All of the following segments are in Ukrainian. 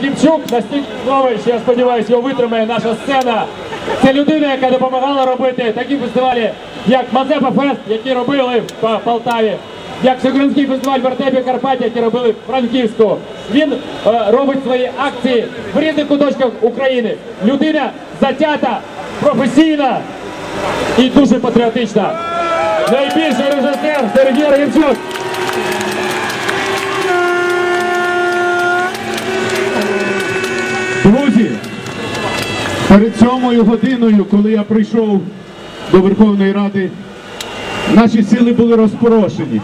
Хімчук настільки новий, що я сподіваюся, його витримає наша сцена. Це людина, яка допомагала робити такі фестивалі, як Мазепа Фест, які робили в Полтаві, як Всеукраїнський фестиваль в Артемі Карпаті, які робили в Франківську. Він е, робить свої акції в різних куточках України. Людина затята, професійна і дуже патріотична. Найбільший режисер Сергій Рогінчук. Перед сьомою годиною, коли я прийшов до Верховної Ради, наші сили були розпорошені.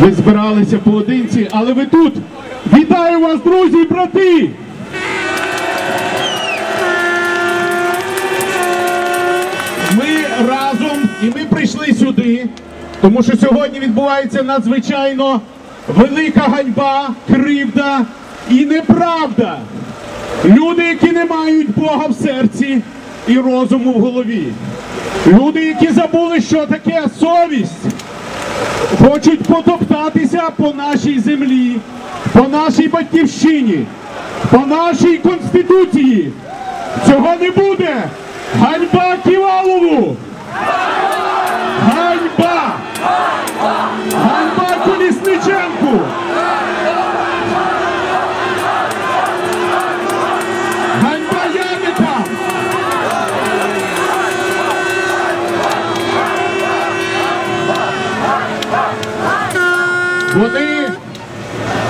Ви збиралися поодинці, але ви тут. Вітаю вас, друзі і брати! Ми разом і ми прийшли сюди, тому що сьогодні відбувається надзвичайно велика ганьба, кривда і неправда. Люди, які не мають Бога в серці і розуму в голові. Люди, які забули, що таке совість, хочуть потоптатися по нашій землі, по нашій батьківщині, по нашій конституції. Цього не буде. Ганьба Ківалову! Вони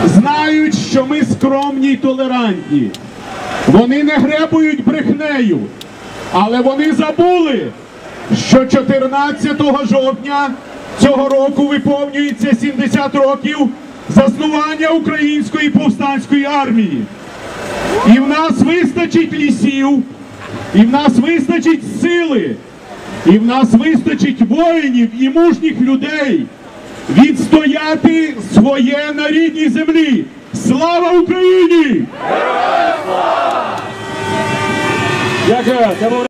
знають, що ми скромні й толерантні. Вони не гребують брехнею. Але вони забули, що 14 жовтня цього року виповнюється 70 років заснування Української повстанської армії. І в нас вистачить лісів, і в нас вистачить сили, і в нас вистачить воїнів і мужніх людей відстояти своє на рідній землі. Слава Україні! Дякую.